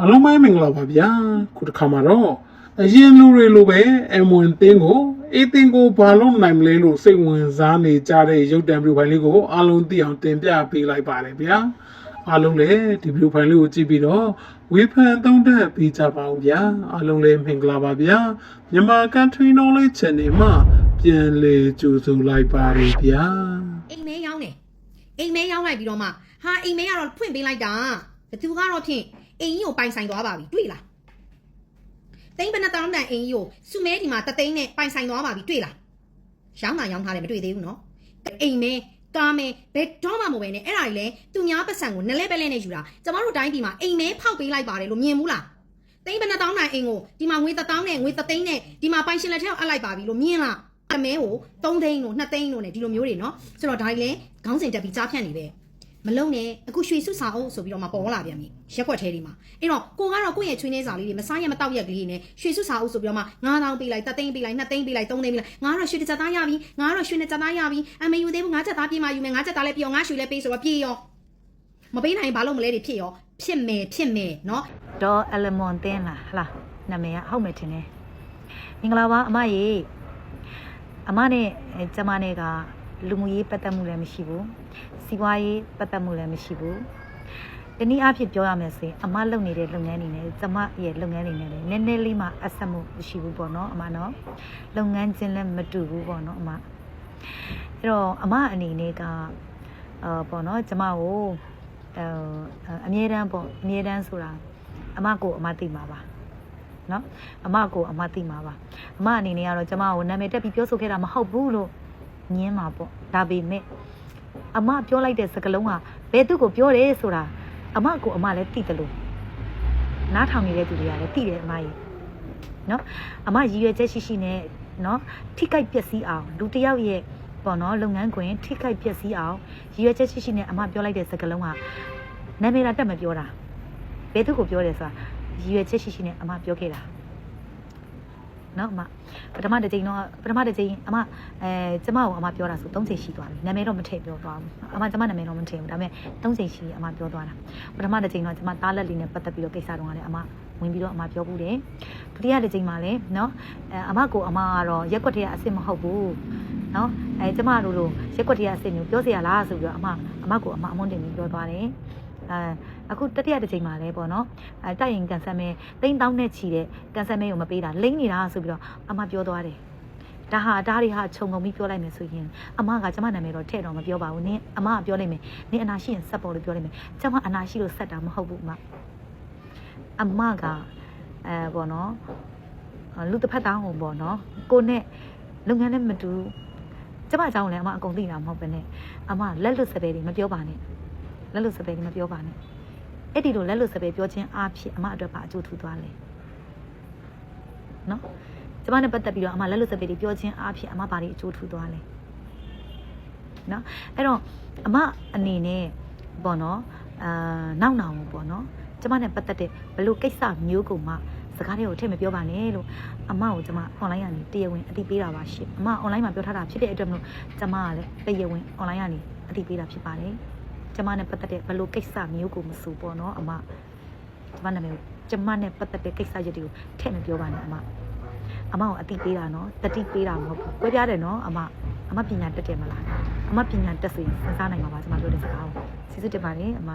အားလုံးပဲမင်္ဂလာပါဗျာခုတစ်ခါမှာတော့အရင်လူတွေလိုပဲ M1 တင်းကိုအေးတင်းကိုဘာလို့နိုင်မလဲလို့စိတ်ဝင်စားနေကြတဲ့ရုပ်တံဗီဒီယိုဖိုင်လေးကိုအားလုံးသိအောင်တင်ပြပေးလိုက်ပါတယ်ဗျာအားလုံးလည်းဒီဗီဒီယိုဖိုင်လေးကိုကြည့်ပြီးတော့ဝေဖန်သုံးသပ်ပေးကြပါဦးဗျာအားလုံးလည်းမင်္ဂလာပါဗျာမြန်မာ Country Knowledge Channel မှာပြန်လည်ကြိုဆိုလိုက်ပါတယ်ဗျာအိမ်မဲရောင်းတယ်အိမ်မဲရောင်းလိုက်ပြီးတော့မှဟာအိမ်မဲကတော့ဖွင့်ပေးလိုက်တာဘသူကတော့ဖြင့် အိမ်ကြီးကိုပိုင်ဆိုင်သွားပါပြီတွေ့လားသိန်းဘယ်နှတောင်းတန်အိမ်ကြီးကိုစုမဲဒီမှာတသိန်းနဲ့ပိုင်ဆိုင်သွားပါပြီတွေ့လားရောင်းတာရောင်းထားတယ်မတွေ့သေးဘူးနော်အိမ်မဲကားမဲဘယ်တော့မှမပဲနဲ့အဲ့ဒါကြီးလဲသူများပတ်စံကိုနလဲပဲလဲနဲ့ယူတာကျမတို့တိုင်းဒီမှာအိမ်မဲဖောက်ပေးလိုက်ပါတယ်လို့မြင်ဘူးလားသိန်းဘယ်နှတောင်းတန်အိမ်ကိုဒီမှာငွေတစ်တောင်းနဲ့ငွေတစ်သိန်းနဲ့ဒီမှာပိုင်ရှင်လက်ထက်ကိုအပ်လိုက်ပါပြီလို့မြင်လား အမဲကို3သိန်းလို့2သိန်းလို့ ਨੇ ဒီလိုမျိုးတွေเนาะဆိုတော့ဒါကြီးလဲခေါင်းစဉ်တက်ပြီးကြားဖြန့်နေပဲ မလုံနဲ့အခုရွှေစုစာအုပ်ဆိုပြီးတော့မှပေါ်လာပြန်ပြီရက်ွက်သေးတွေမှာအဲ့တော့ကိုကတော့ကိုယ့်ရဲ့ချွေးနေစာလေးတွေမစားရမတောက်ရက်ကလေးနဲ့ရွှေစုစာအုပ်ဆိုပြီးတော့မှ9000ပေးလိုက်3သိန်းပေးလိုက်2သိန်းပေးလိုက်3သိန်းပေးလိုက်ငါကတော့ရွှေတစ်ချက်သားရပြီငါကတော့ရွှေနှစ်ချက်သားရပြီအမေယူသေးဘူးငါချက်သားပြေးမှယူမယ်ငါချက်သားလည်းပြေးအောင်ငါရွှေလည်းပေးဆိုတော့ပြေးရောမပေးနိုင်ရင်ဘာလို့မလဲတွေဖြစ်ရောဖြစ်မယ်ဖြစ်မယ်เนาะ ဒေါ်အလမွန်တင်းလားဟလားနာမည်ကဟုတ်မယ်ထင်တယ်မင်္ဂလာပါအမရေအမနဲ့အဲကျမနဲ့ကလူမှုရေးပတ်သက်မှုလည်းမရှိဘူး စီးပွားရေးပတ်သက်မှုလည်းမရှိဘူးတနည်းအားဖြင့်ပြောရမယ်ဆိုရင်အမလုပ်နေတဲ့လုပ်ငန်းတွေနဲ့ကျမရဲ့လုပ်ငန်းတွေနဲ့လည်းနည်းနည်းလေးမှအဆက်မှုမရှိဘူးပေါ့နော်အမနော်လုပ်ငန်းချင်းလည်းမတူဘူးပေါ့နော်အမအဲ့တော့အမအနေနဲ့ကအာပေါ့နော်ကျမကိုအဲအမြဲတမ်းပေါ့အမြဲတမ်းဆိုတာအမကိုအမသိမှာပါနော်အမကိုအမသိမှာပါအမအနေနဲ့ကတော့ကျမကိုနာမည်တက်ပြီးပြောဆိုခဲ့တာမဟုတ်ဘူးလို့ညင်းမှာပေါ့ဒါပေမဲ့ အမပြောလိုက်တဲ့စကားလုံးကဘယ်သူကိုပြောတယ်ဆိုတာအမကိုအမလည်းသိတယ်လို့နားထောင်နေတဲ့သူတွေကလည်းသိတယ်အမကြီးနော်အမရည်ရွယ်ချက်ရှိရှိနဲ့နော်ထိကြိုက်ပျက်စီးအောင်လူတစ်ယောက်ရဲ့ပေါ့နော်လုပ်ငန်းခွင်ထိကြိုက်ပျက်စီးအောင်ရည်ရွယ်ချက်ရှိရှိနဲ့အမပြောလိုက်တဲ့စကားလုံးကနာမည်လာတက်မပြောတာဘယ်သူကိုပြောတယ်ဆိုတာရည်ရွယ်ချက်ရှိရှိနဲ့အမပြောခဲ့တာ နော်အမပထမတစ်ကြိမ်တော့ပထမတစ်ကြိမ်အမအဲကျမကိုအမပြောတာဆို၃ချိန်ရှိသွားပြီနာမည်တော့မထည့်ပြောသွားဘူးအမကျမနာမည်တော့မထည့်ဘူးဒါပေမဲ့၃ချိန်ရှိအမပြောသွားတာပထမတစ်ကြိမ်တော့ကျမတားလက်လေးနဲ့ပတ်သက်ပြီးတော့ကိစ္စတော့လည်းအမဝင်ပြီးတော့အမပြောဘူးတယ်ဒုတိယတစ်ကြိမ်မှာလည်းနော်အဲအမကိုအမကတော့ရက်ွက်တည်းကအစ်စ်မဟုတ်ဘူးနော်အဲကျမတို့လိုရက်ွက်တည်းကအစ်စ်မျိုးပြောစရာလားဆိုပြီးတော့အမအမကိုအမအမွန်တင်ပြီးပြောသွားတယ် အဲအခုတတိယတစ်ချိန်မှာလဲပေါ့နော်အဲတိုက်ရင်ကန်ဆယ်မဲတိန်းတောင်းနဲ့ချီတဲ့ကန်ဆယ်မဲကိုမပေးတာလိမ့်နေတာဆိုပြီးတော့အမပြောသွားတယ်ဒါဟာဒါတွေဟာခြုံငုံပြီးပြောလိုက်မယ်ဆိုရင်အမကကျမနာမည်တော့ထည့်တော့မပြောပါဘူးနင်းအမကပြောလိုက်မယ်နင်းအနာရှိရင်ဆက်ပေါ်လို့ပြောလိုက်မယ်ကျမအနာရှိလို့ဆက်တာမဟုတ်ဘူးအမအမကအဲပေါ့နော်လူတစ်ဖက်တောင်းဟိုပေါ့နော်ကိုနဲ့လုပ်ငန်းလည်းမတူကျမအကြောင်းလည်းအမအကုန်သိတာမဟုတ်ပဲနဲ့အမလက်လွတ်စပယ်တွေမပြောပါနဲ့ လက်လွတ်စပယ်တွေမပြောပါနဲ့အဲ့ဒီလိုလက်လွတ်စပယ်ပြောခြင်းအဖြစ်အမအတွက်ပါအကျိုးထူသွားလဲနော်ကျမနဲ့ပတ်သက်ပြီးတော့အမလက်လွတ်စပယ်တွေပြောခြင်းအဖြစ်အမဘာတွေအကျိုးထူသွားလဲနော်အဲ့တော့အမအနေနဲ့ပေါ့နော်အာနောက်နောင်ပေါ့နော်ကျမနဲ့ပတ်သက်တဲ့ဘလို့ကိစ္စမျိုးကုန်မှစကားတွေကိုထည့်မပြောပါနဲ့လို့အမကိုကျမ online ကနေတရားဝင်အသိပေးတာပါရှင်အမ online မှာပြောထားတာဖြစ်တဲ့အတွက်မလို့ကျမကလည်းတရားဝင် online ကနေအသိပေးတာဖြစ်ပါတယ် ကျမနဲ့ပတ်သက်တဲ့ဘလို့ကိစ္စမျိုးကိုမဆိုပေါ့နော်အမကျမနာမည်ကိုကျမနဲ့ပတ်သက်တဲ့ကိစ္စရပ်တွေကိုထည့်မပြောပါနဲ့အမအမကိုအသိပေးတာနော်တတိပေးတာမဟုတ်ဘူးပြောပြတယ်နော်အမအမပညာတက်တယ်မလားအမပညာတက်ဆိုရင်စဉ်းစားနိုင်မှာပါကျမပြောတဲ့စကားကိုကျေးဇူးတင်ပါတယ်အမ